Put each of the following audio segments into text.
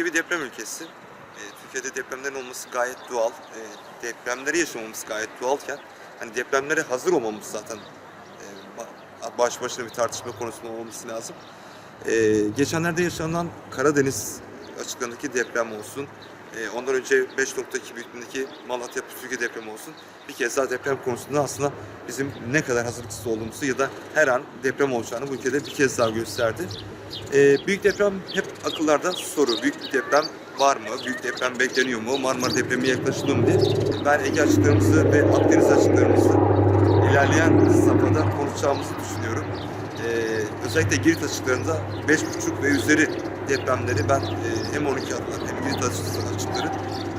Türkiye bir deprem ülkesi. E, Türkiye'de depremlerin olması gayet doğal. E, depremleri yaşamamız gayet doğalken hani depremlere hazır olmamız zaten e, ba- baş başına bir tartışma konusu olması lazım. E, geçenlerde yaşanan Karadeniz açıklarındaki deprem olsun. e, ondan önce 5.2 büyüklüğündeki Malatya Pütürge depremi olsun. Bir kez daha deprem konusunda aslında bizim ne kadar hazırlıksız olduğumuzu ya da her an deprem olacağını bu ülkede bir kez daha gösterdi. Ee, büyük deprem hep akıllarda soru. Büyük bir deprem var mı? Büyük deprem bekleniyor mu? Marmara depremi yaklaşılıyor mu diye. Ben Ege açıklarımızı ve Akdeniz açıklarımızı ilerleyen safhada konuşacağımızı düşünüyorum. Ee, özellikle Girit açıklarında 5.5 ve üzeri depremleri ben e, hem 12 adlar hem Girit açıkları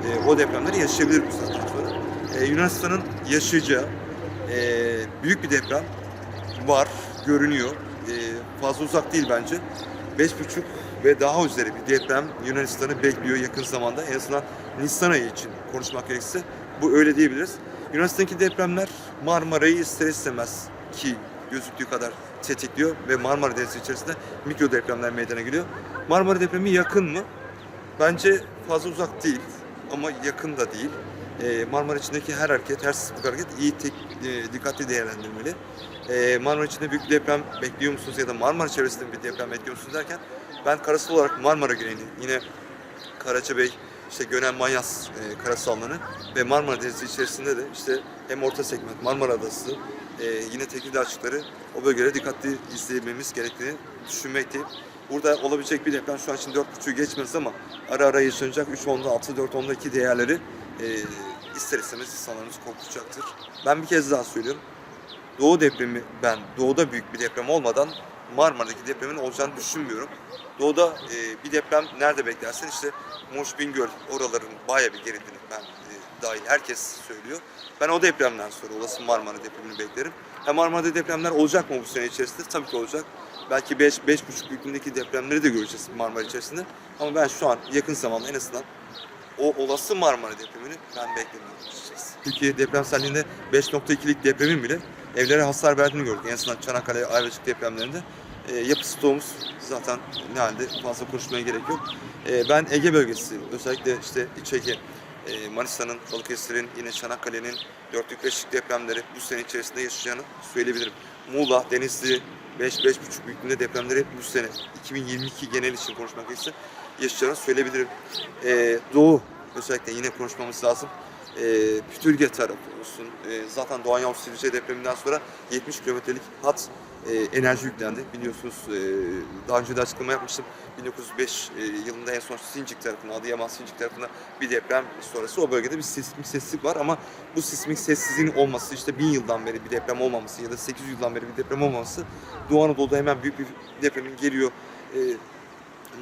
e, o depremleri yaşayabilir bu saatten sonra. E, Yunanistan'ın yaşayacağı e, büyük bir deprem var, görünüyor. E, fazla uzak değil bence. 5.5 ve daha üzeri bir deprem Yunanistan'ı bekliyor yakın zamanda. En azından Nisan ayı için konuşmak gerekirse bu öyle diyebiliriz. Yunanistan'daki depremler Marmara'yı ister istemez ki gözüktüğü kadar tetikliyor ve Marmara Denizi içerisinde mikro depremler meydana geliyor. Marmara depremi yakın mı? Bence fazla uzak değil ama yakın da değil. Ee, Marmara içindeki her hareket, her sismik hareket iyi tek, e, dikkatli değerlendirilmeli. Ee, Marmara içinde büyük deprem bekliyor musunuz ya da Marmara çevresinde bir deprem bekliyor musunuz derken ben karasal olarak Marmara güneyini yine Karacabey, işte Gönen Manyas e, karasallarını ve Marmara Denizi içerisinde de işte hem orta segment Marmara Adası e, yine Tekirdağ açıkları o bölgelere dikkatli izlememiz gerektiğini düşünmekteyim. Burada olabilecek bir deprem şu an için 4.5'ü geçmez ama ara ara yaşanacak 3.10'da 6, 4.10'da 2 değerleri e, ister istemez insanlarımız korkutacaktır. Ben bir kez daha söylüyorum. Doğu depremi ben doğuda büyük bir deprem olmadan Marmara'daki depremin olacağını düşünmüyorum. Doğuda e, bir deprem nerede beklersen işte Muş, Bingöl oraların baya bir gerildiğini ben e, dahil herkes söylüyor. Ben o depremden sonra olası Marmara depremini beklerim. Ha Marmara'da depremler olacak mı bu sene içerisinde? Tabii ki olacak. Belki 5 5,5 büyüklüğündeki depremleri de göreceğiz Marmara içerisinde. Ama ben şu an yakın zamanda en azından o olası Marmara depremini ben beklemiyorum açıkçası. Türkiye depremselliğinde 5.2'lik depremin bile evlere hasar verdiğini gördük. En azından Çanakkale, Ayvacık depremlerinde. E, yapı stoğumuz zaten ne halde fazla konuşmaya gerek yok. E, ben Ege bölgesi özellikle işte İç Ege, Manisa'nın, Balıkesir'in, yine Çanakkale'nin dörtlük beşlik depremleri bu sene içerisinde yaşayacağını söyleyebilirim. Muğla, Denizli 5-5,5 büyüklüğünde depremleri bu sene 2022 genel için konuşmak gerekirse yaşayacağını söyleyebilirim. E, Doğu özellikle yine konuşmamız lazım. E, Pütürge tarafı olsun. E, zaten Doğan Yavuz Silivri depreminden sonra 70 kilometrelik hat e, enerji yüklendi. Biliyorsunuz e, daha önce de açıklama yapmıştım. 1905 e, yılında en son Sincik tarafında, Adıyaman Sincik tarafında bir deprem sonrası o bölgede bir sismik sessizlik var ama bu sismik sessizliğin olması işte 1000 yıldan beri bir deprem olmaması ya da 800 yıldan beri bir deprem olmaması Doğu Anadolu'da hemen büyük bir depremin geliyor e,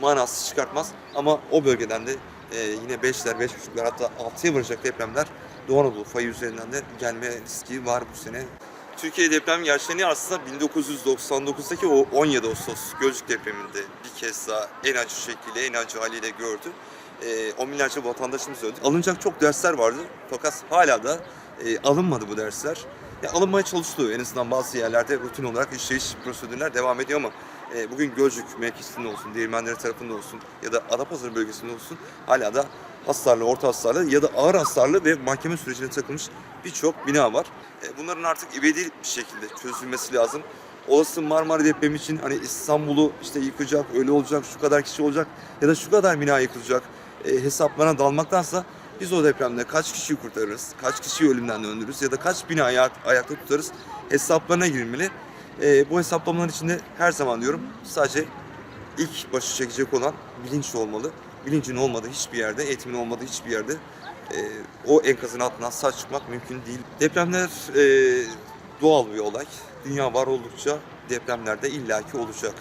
manası çıkartmaz ama o bölgeden de e, yine 5'ler, 5.5'lar hatta 6'ya varacak depremler Doğu Anadolu fayı üzerinden de gelme riski var bu sene. Türkiye deprem gerçeğini aslında 1999'daki o 17 Ağustos Gölcük depreminde bir kez daha en acı şekliyle, en acı haliyle gördü. E, on binlerce vatandaşımız öldü. Alınacak çok dersler vardı fakat hala da e, alınmadı bu dersler. Ya, alınmaya çalışılıyor en azından bazı yerlerde rutin olarak işleyiş prosedürler devam ediyor ama e, bugün Gölcük mevkisinde olsun, Değirmenleri tarafında olsun ya da Adapazarı bölgesinde olsun hala da hasarlı, orta hasarlı ya da ağır hasarlı ve mahkeme sürecine takılmış birçok bina var. E, bunların artık ibedi bir şekilde çözülmesi lazım. Olası Marmara depremi için hani İstanbul'u işte yıkacak, öyle olacak, şu kadar kişi olacak ya da şu kadar bina yıkılacak e, hesaplarına dalmaktansa biz o depremde kaç kişiyi kurtarırız, kaç kişiyi ölümden döndürürüz ya da kaç binayı ay- ayakta tutarız hesaplarına girmeli. E, bu hesaplamalar içinde her zaman diyorum sadece ilk başı çekecek olan bilinç olmalı. Bilincin olmadığı hiçbir yerde, eğitimin olmadığı hiçbir yerde e, o enkazın altından sağ çıkmak mümkün değil. Depremler e, doğal bir olay. Dünya var oldukça depremler de illaki olacak.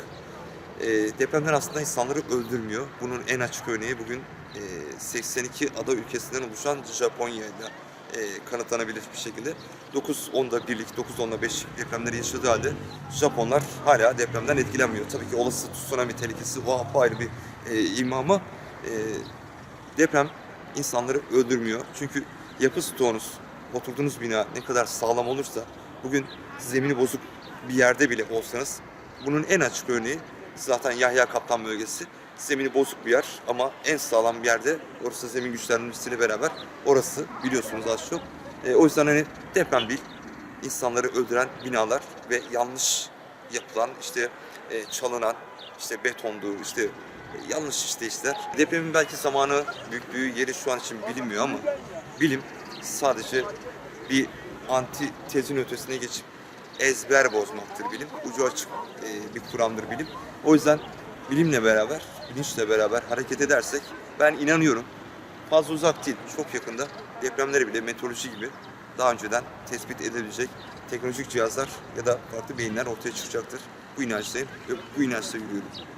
E, depremler aslında insanları öldürmüyor. Bunun en açık örneği bugün e, 82 ada ülkesinden oluşan Japonya ile e, kanıtlanabilir bir şekilde. 9-10'da birlik, 9-10'da 5'lik depremleri yaşadığı halde Japonlar hala depremden etkilenmiyor. Tabii ki olası tsunami tehlikesi o apayrı bir e, ima ama e, deprem insanları öldürmüyor. Çünkü yapı stoğunuz, oturduğunuz bina ne kadar sağlam olursa bugün zemini bozuk bir yerde bile olsanız bunun en açık örneği zaten Yahya Kaptan bölgesi. zemini bozuk bir yer ama en sağlam bir yerde orası zemin güçlenmesiyle beraber orası biliyorsunuz az çok. E, o yüzden hani deprem değil, insanları öldüren binalar ve yanlış yapılan işte e, çalınan işte betondu işte yanlış işte işler. Depremin belki zamanı, büyüklüğü, yeri şu an için bilinmiyor ama bilim sadece bir anti tezin ötesine geçip ezber bozmaktır bilim. Ucu açık e, bir kuramdır bilim. O yüzden bilimle beraber, bilinçle beraber hareket edersek ben inanıyorum fazla uzak değil, çok yakında depremleri bile meteoroloji gibi daha önceden tespit edilebilecek teknolojik cihazlar ya da farklı beyinler ortaya çıkacaktır. Bu inançtayım ve bu inançla yürüyorum.